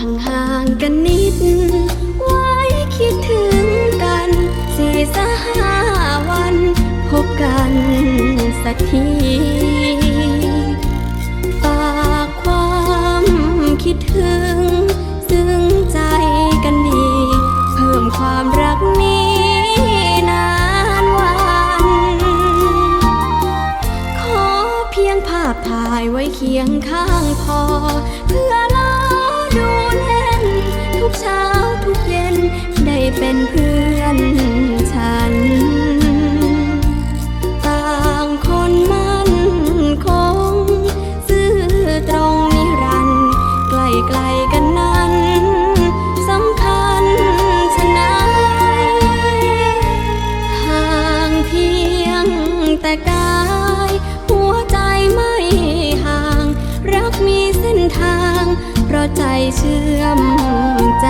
ห่างๆกันนิด ไว้คิดถึงกันสี่สห้าวัน พบกันสักทีฝากความคิดถึง ซึ่งใจกันดี เพิ่มความรักนี้นานวัน ขอเพียงภาพถ่ายไว้เคียงข้างพอ เพื่อ เช้าทุกเย็นได้เป็นเพื่อน ใจเชื่อมใจ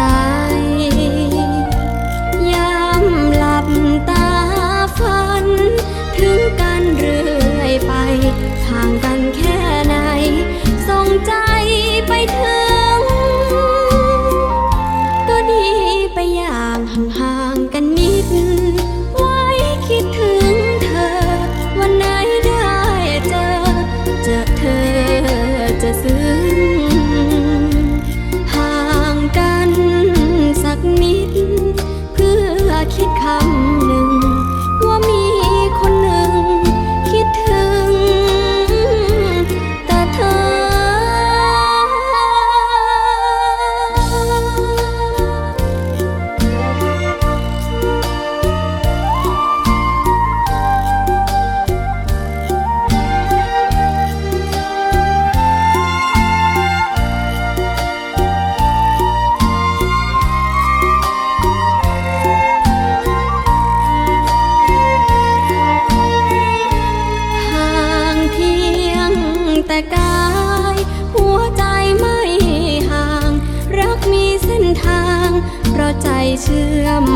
เชื่อม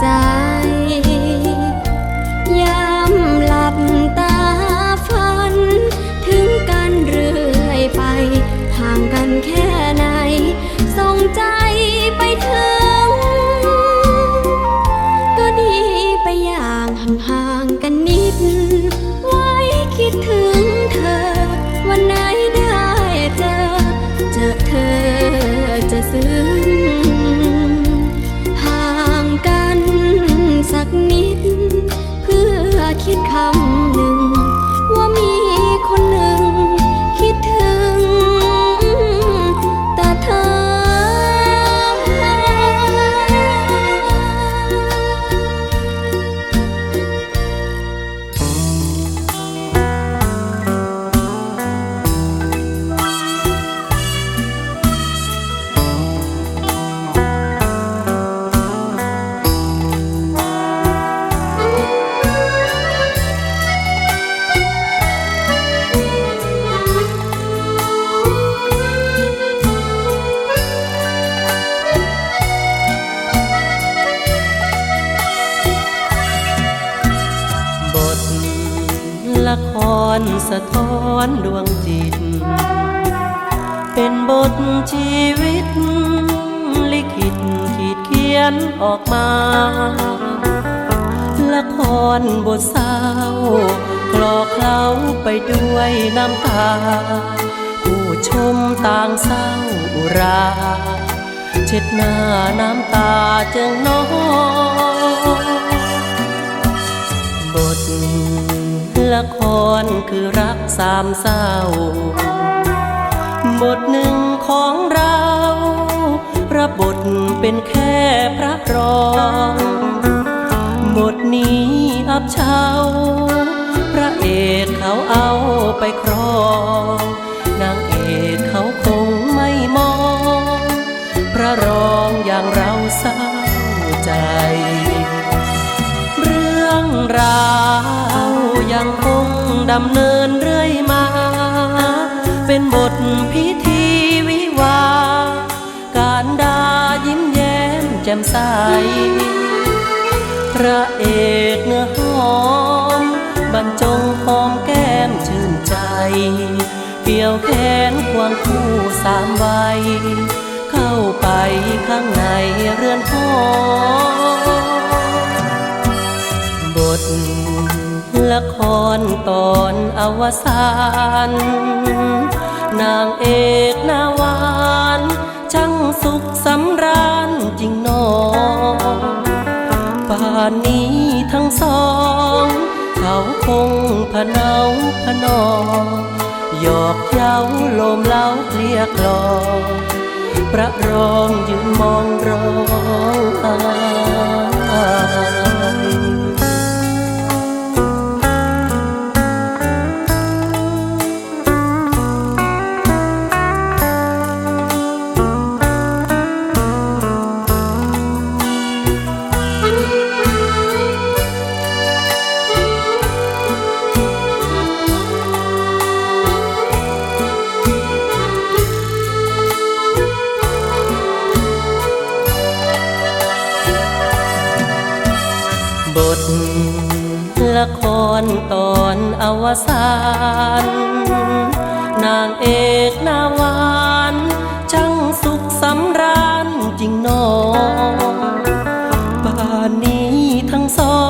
ใจ ยามหลับตาฝัน ถึงกันเรื่อยไปห่างกันแค่ไหนส่งใจไปเธอ อนดวงจิต เป็นบทชีวิต ลิขิตขีดเขียนออกมา ละครบทเศร้าคลอเคล้าไปด้วยน้ำตา ผู้ชมต่างเศร้ารา เช็ดหน้าน้ำตาจึงน้อยบท ละครคือรักสามเศร้า บทหนึ่งของเรารับบทเป็นแค่พระรอง บทนี้อับเฉาพระเอกเขาเอาไปครอง นางเอกเขาคงไม่มอง พระรองอย่างเราเศร้าใจ เรื่องราว ดำเนินเรื่อยมา เป็นบทพิธีวิวา การดายิ้มแย้มแจ่มใส พระเอกเนื้อหอม บรรจงหอมแก้มชื่นใจ เกี่ยวแขนควงคู่สามใบเข้าไปข้างในเรือนหอบทละคร ตอนอวสานนางเอกนาวานช่างสุขสำราญจริงนอป่านนี้ทั้งสอง เขาคงพะเนาพะนอหยอกเย้าโลมเล้าเกลียกลอประรองยืนมองร้อง ละครตอนอวสานนางเอกหนาวานช่างสุขสำราญจริงนอป่านนี้ทั้งสอ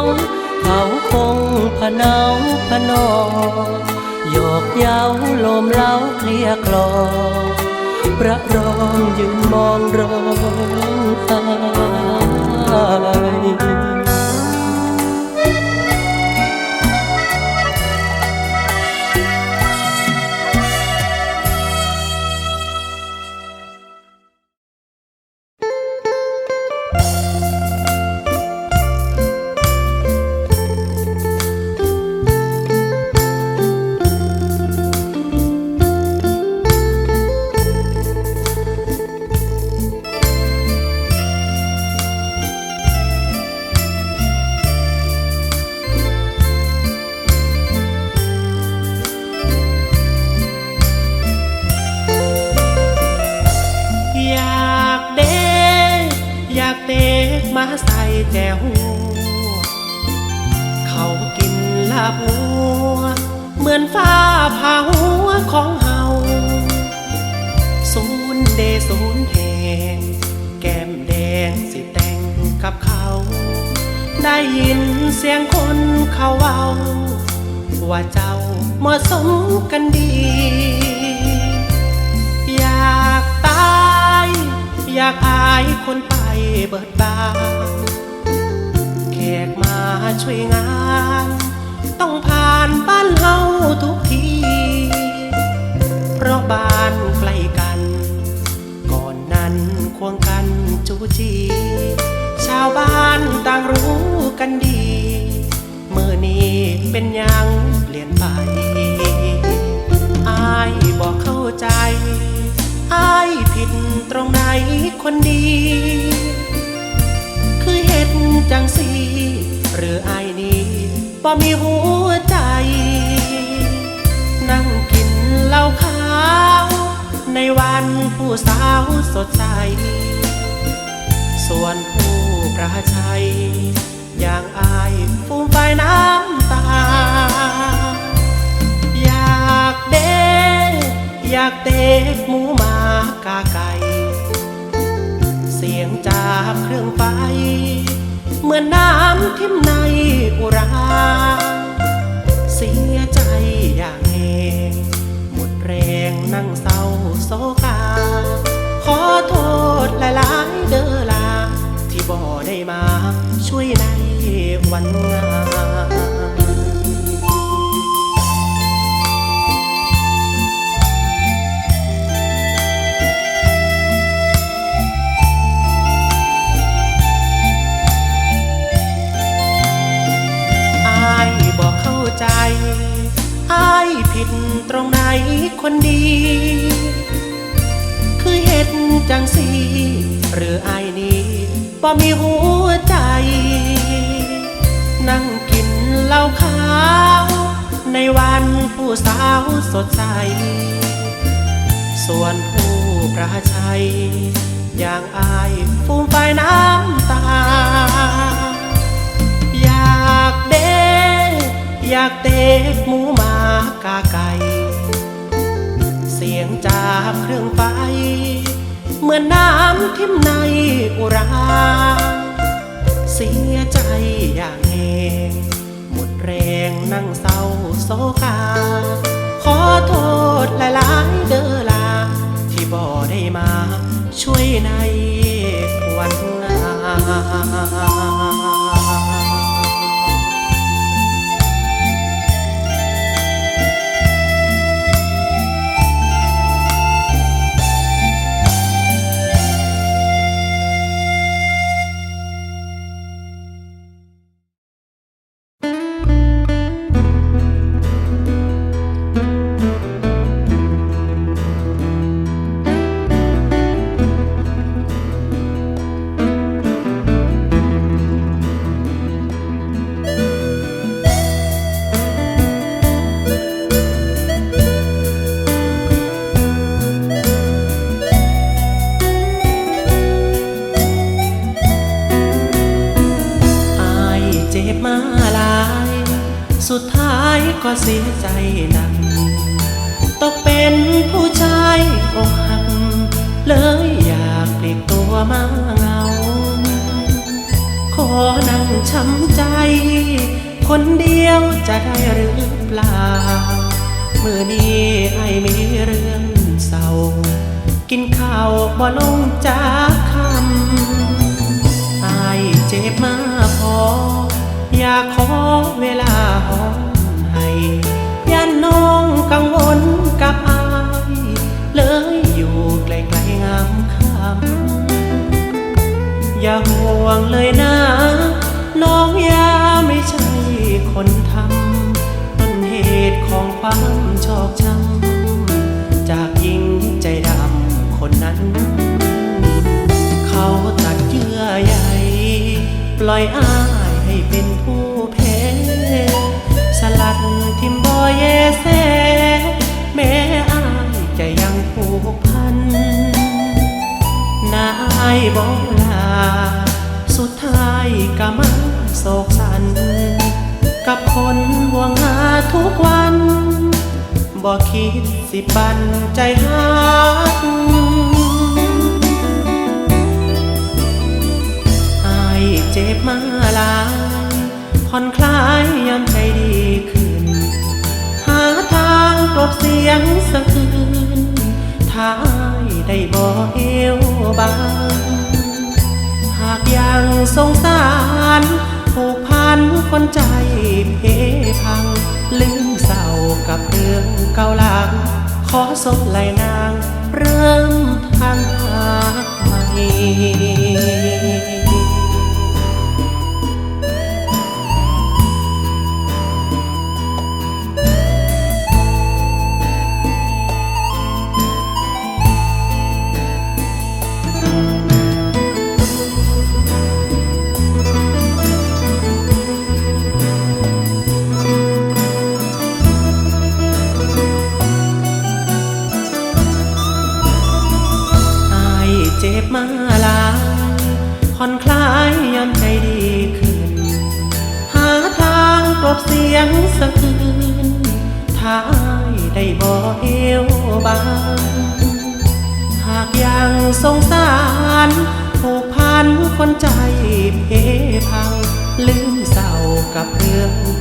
ง เขาคงพะเนาพะนอหยอกเย้าลมเล้าเคลียกลอประรองยืนมองร้องไห้ บวัว เหมือนฟ้าผ่าหัวของเฮาศูนย์เดศูนย์แหงแก้มแดงสิแต่งกับเขา ได้ยินเสียงคนเขาเว้าว่าเจ้าเหมาะสมกันดี อยากตาย อยากอายคนไปเบิดบานแขกมาช่วยงาน ต้องผ่านบ้านเฮาทุกที เพราะบ้านใกล้กัน ก่อนนั้นควงกันจูจี ชาวบ้านต่างรู้กันดี เมื่อนี้เป็นยังเปลี่ยนไปอายบอกเข้าใจอายผิดตรงไหนคนดี คือเห็นจังสี หรืออายนี้ บ่มีหัวใจ นั่งกินเหล้าขาว ในวันผู้สาวสดใส ส่วนผู้ประชัย อย่างอายฟูมไฟน้ำตา อยากเด้อยากเตะหมูหมากาไก่ เสียงจากเครื่องไฟ เหมือนน้ำทิ่มในอุรา เสียใจอย่างเองหมดแรงนั่งเศร้าโศกา ขอโทษหลายๆเด้อลา ที่บ่ได้มาช่วยในวันงาน คนดี คือเห็นจังสี หรือไอนี้บ่มีหัวใจ นั่งกินเหล้าขาว ในวันผู้สาวสดใส ส่วนผู้ประชัย อย่างอายฟูมไฟน้ำตา อยากเด้อยากเตะหมูหมากาไก่ียงจากเครื่องไฟ เหมือนน้ำทิ่มในอุรา เสียใจอย่างเองหมดแรงนั่งเศร้าโซกา ขอโทษหลายๆเด้อลา ที่บ่ได้มาช่วยในวันงาน บมาหลาย สุดท้ายก็เสียใจหนักตกเป็นผู้ชายอกหัก เลยอยากปลีกตัวมาเงา ขอนั่งช้ำใจ คนเดียวจะได้หรือเปล่า เมื่อนี้ไอ้มีเรื่องเศร้า กินข้าวบ่ลงจา ให้ยันน้องกังวลกับอาย เลยอยู่ไกลๆงามคำอย่าห่วงเลยนะ น้องยาไม่ใช่คนทำต้นเหตุของความชอกช้ำจากหญิงใจดำคนนั้น เขาตัดเยื่อใยปล่อยอา บอกลา สุดท้ายก็มาโศกสัน กับคนห่วงหาทุกวันบ่คิดสิปันใจหักอายเจ็บมาหลายผ่อนคลายยามใจดีขึ้น หาทางกลบเสียงสะคืนถ้าอาย ได้บ่เอวบาง หากยังสงสารผูกพันคนใจเพพัง ลืมเศร้ากับเรื่องเก่าหลัง ขอสมไหลนาง เริ่มทางหาใหม่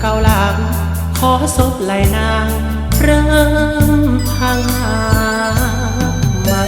เก่าหลัง ขอศพไหลนาง เริ่มพังหาใหม่